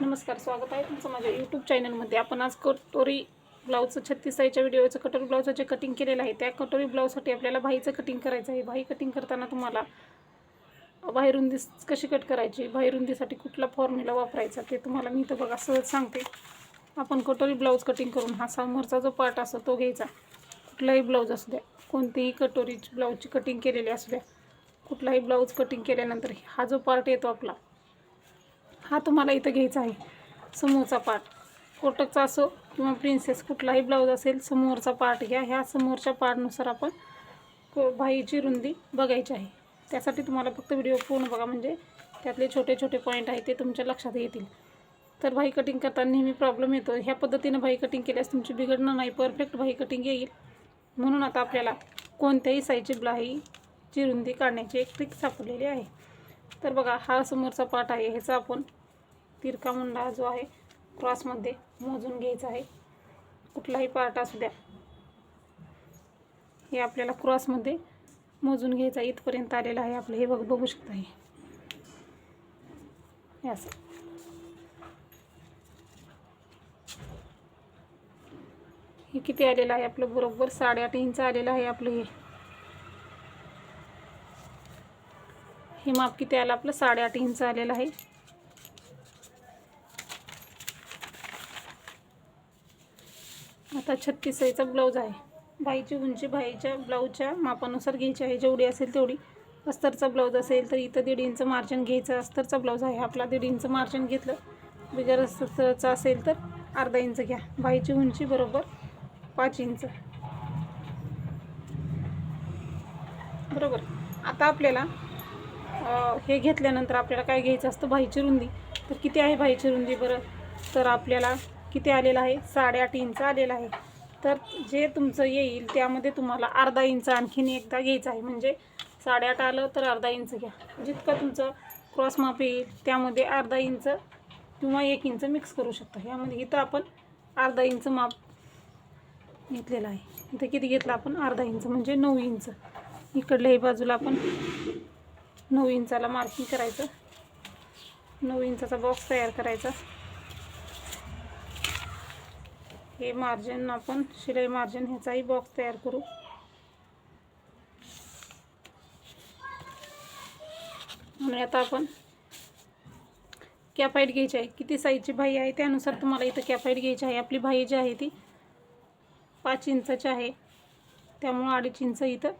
नमस्कार स्वागत आहे तुमचं माझ्या यूट्यूब चॅनलमध्ये आपण आज कटोरी ब्लाऊजचं छत्तीस साईच्या व्हिडिओचं कटोरी ब्लाऊजचं जे कटिंग केलेलं आहे त्या कटोरी ब्लाऊजसाठी आपल्याला भाईचं कटिंग करायचं आहे. भाई कटिंग करताना तुम्हाला बाहेरुंदी कशी कट करायची? बाहेरुंदीसाठी कुठला फॉर्म्युला वापरायचा ते तुम्हाला मी इथं बघा सहज सांगते. आपण कटोरी ब्लाऊज कटिंग करून हा समोरचा जो पार्ट असतो तो घ्यायचा. कुठलाही ब्लाऊज असू द्या कोणतीही कटोरी ब्लाऊजची कटिंग केलेली असू द्या कुठलाही ब्लाऊज कटिंग केल्यानंतर हा जो पार्ट येतो आपला हा तुम्हाला इथं घ्यायचा आहे. समोरचा पार्ट कोटकचा असो किंवा प्रिन्सेस कुठलाही ब्लाऊज असेल समोरचा पार्ट घ्या. ह्या समोरच्या पार्टनुसार आपण को भाईची रुंदी बघायची आहे. त्यासाठी तुम्हाला फक्त व्हिडिओ पूर्ण बघा. म्हणजे त्यातले छोटे छोटे पॉईंट आहे ते तुमच्या लक्षात येतील. तर भाई कटिंग करताना नेहमी प्रॉब्लेम येतो. ह्या पद्धतीनं भाई कटिंग केल्यास तुमची बिघडणं नाही. परफेक्ट भाई कटिंग येईल. म्हणून आता आपल्याला कोणत्याही साईजची ब्लाईची रुंदी काढण्याची एक ट्रिक सापडलेली आहे. तर बघा हा समोरचा पार्ट आहे ह्याचा आपण तिरका मुंडा जो आहे क्रॉसमध्ये मोजून घ्यायचा आहे. कुठलाही पार्ट असू द्या. हे आपल्याला क्रॉसमध्ये मोजून घ्यायचा इथपर्यंत आलेलं आहे आपलं. हे बघ बघू शकता हे. हे असं. हे किती आलेलं आहे आपलं? बरोबर साडेआठ इंच आलेलं आहे आपलं हे. हे माप किती आलं? आपलं साडेआठ इंच आलेलं आहे. आता छत्तीस साईजचा ब्लाऊज आहे. बाईची उंची बाईच्या ब्लाऊजच्या मापानुसार घ्यायची आहे. जेवढी असेल तेवढी. अस्तरचा ब्लाऊज असेल तर इथं दीड इंच मार्जिन घ्यायचं. अस्तरचा ब्लाऊज आहे. आपला दीड इंच मार्जिन घेतलं. बिगर अस्तरचा असेल तर अर्धा इंच घ्या. बाईची उंची बरोबर पाच इंच. बरोबर. आता आपल्याला हे घेतल्यानंतर आपल्याला काय घ्यायचं असतं? भाईची रुंदी तर किती आहे भाईची रुंदी बरं? तर आपल्याला किती आलेलं आहे? साडेआठ इंच आलेलं आहे. तर जे तुमचं येईल त्यामध्ये तुम्हाला अर्धा इंच आणखीन एकदा घ्यायचं आहे. म्हणजे साडेआठ आलं तर अर्धा इंच घ्या. जितकं तुमचं क्रॉस माप येईल त्यामध्ये अर्धा इंच किंवा एक इंच मिक्स करू शकता. यामध्ये इथं आपण अर्धा इंच माप घेतलेलं आहे. इथं किती घेतलं आपण? अर्धा इंच म्हणजे नऊ इंच. इकडल्याही बाजूला आपण नऊ इंचाला मार्किंग करायचं. नऊ इंचाचा बॉक्स तयार करायचा. हे मार्जिन आपण शिलाई मार्जिन ह्याचाही बॉक्स तयार करू. आणि आता आपण कॅपाईट घ्यायची आहे. किती साईजची भाई आहे त्यानुसार तुम्हाला इथं कॅपाईट घ्यायची आहे. आपली भाई जी आहे ती पाच इंचाची आहे. त्यामुळं अडीच इंच इथं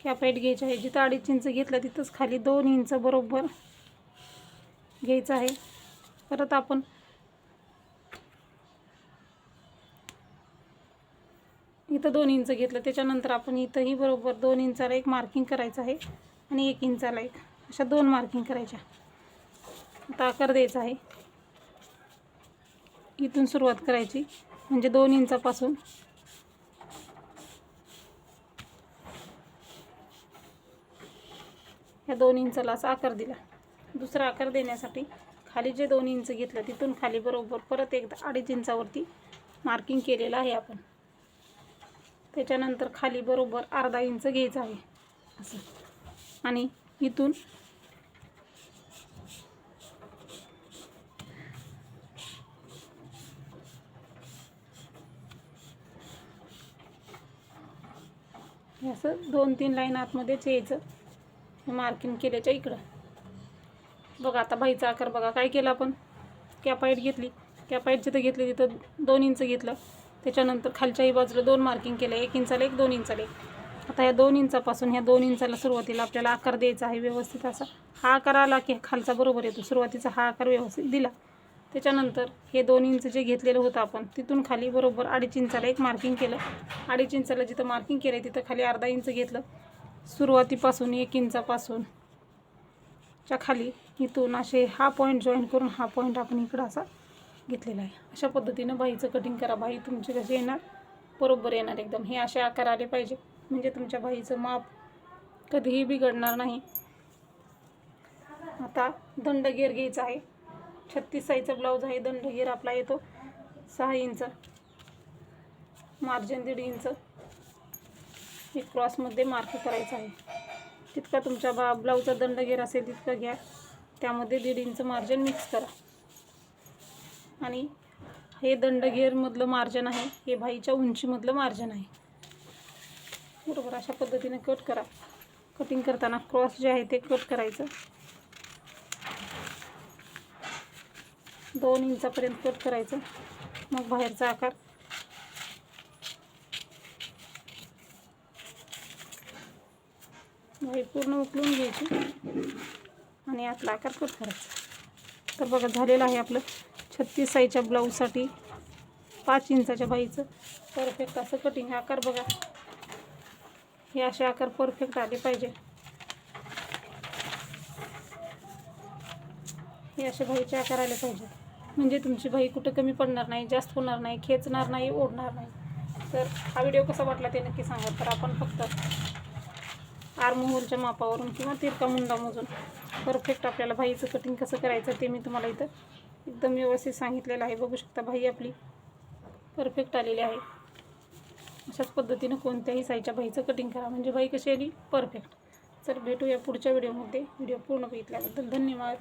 कॅपाईट घ्यायची आहे जिथं अडीच इंच घेतलं तिथंच खाली दोन इंच बरोबर घ्यायचं आहे. परत आपण इथं दोन इंच घेतलं त्याच्यानंतर आपण इथंही बरोबर दोन इंचाला एक मार्किंग करायचं आहे आणि एक इंचाला एक. अशा दोन मार्किंग करायच्या. आता आकार द्यायचा आहे. इथून सुरुवात करायची. म्हणजे दोन इंचापासून ह्या दोन इंचाला असा आकार दिला. दुसरा आकार देण्यासाठी खाली जे दोन इंच घेतलं तिथून खाली बरोबर परत एकदा अडीच इंचावरती मार्किंग केलेलं आहे आपण. त्याच्यानंतर खाली बरोबर अर्धा इंच घ्यायचं आहे. असं. आणि इथून असं दोन तीन लाईन आतमध्येच यायचं. मार्किंग केल्याच्या इकडं. बघा आता बाईचा आकार बघा काय केलं आपण? कॅपाईट घेतली. कॅपाईट जिथं घेतली तिथं दोन इंच घेतलं. त्याच्यानंतर खालच्याही बाजूला दोन मार्किंग केलं एक इंचाला एक दोन इंचाला एक. आता ह्या दोन इंचापासून ह्या दोन इंचाला सुरुवातीला आपल्याला आकार द्यायचा आहे व्यवस्थित असा. हा आकार आला की खालचा बरोबर येतो. सुरुवातीचा हा आकार व्यवस्थित दिला. त्याच्यानंतर हे दोन इंच जे घेतलेलं होतं आपण तिथून खाली बरोबर अडीच इंचाला एक मार्किंग केलं. अडीच इंचाला जिथं मार्किंग केलं तिथं खाली अर्धा इंच घेतलं. सुरुवातीपासून एक इंचापासून. च्या खाली इथून असे हा पॉईंट जॉईन करून हा पॉईंट आपण इकडं असा घेतलेला आहे. अशा पद्धतीनं बाईचं कटिंग करा. बाई तुमची कशी येणार बरोबर येणार एकदम. हे असे आकार आले पाहिजे. म्हणजे तुमच्या बाईचं माप कधीही बिघडणार नाही. आता दंडगेर घ्यायचा आहे. छत्तीस साईजचा ब्लाऊज आहे. दंडगेर आपला येतो सहा इंच. मार्जिन दीड इंच. हे क्रॉसमध्ये मार्क करायचं आहे. तितका तुमच्या बा ब्लाऊजचा दंडगेर असेल तितका घ्या. त्यामध्ये दीड इंच मार्जिन मिक्स करा. आणि हे दंडगेरमधलं मार्जन आहे हे भाईच्या उंचीमधलं मार्जन आहे. बरोबर अशा पद्धतीने कट करा. कटिंग करताना क्रॉस जे आहे ते कट करायचं. दोन इंचापर्यंत कट करायचं. मग बाहेरचा आकार. बाई पूर्ण उकलून घ्यायची. आणि आतला आकार कट करायचा. तर बघा झालेलं आहे आपलं छत्तीस साईजच्या ब्लाऊजसाठी पाच इंचाच्या बाईचं परफेक्ट असं कटिंग आकार बघा. हे असे आकार परफेक्ट आले पाहिजे. हे असे बाईचे आकार आले पाहिजे म्हणजे तुमची बाई कुठं कमी पडणार नाही जास्त होणार नाही खेचणार नाही ओढणार नाही. तर हा व्हिडिओ कसा वाटला ते नक्की सांगा. तर आपण फक्त आर्महोलच्या मापावरून किंवा तिरका मुंडामधून. परफेक्ट आपल्याला भाईचं कटिंग कसं करायचं ते मी तुम्हाला इथं एकदम व्यवस्थित सांगितलेलं आहे. बघू शकता भाई आपली परफेक्ट आलेली आहे. अशाच पद्धतीनं कोणत्याही साईजच्या भाईचं कटिंग करा. म्हणजे भाई कशी आली? परफेक्ट तर भेटूया पुढच्या व्हिडिओमध्ये व्हिडिओ पूर्ण बघितल्याबद्दल धन्यवाद.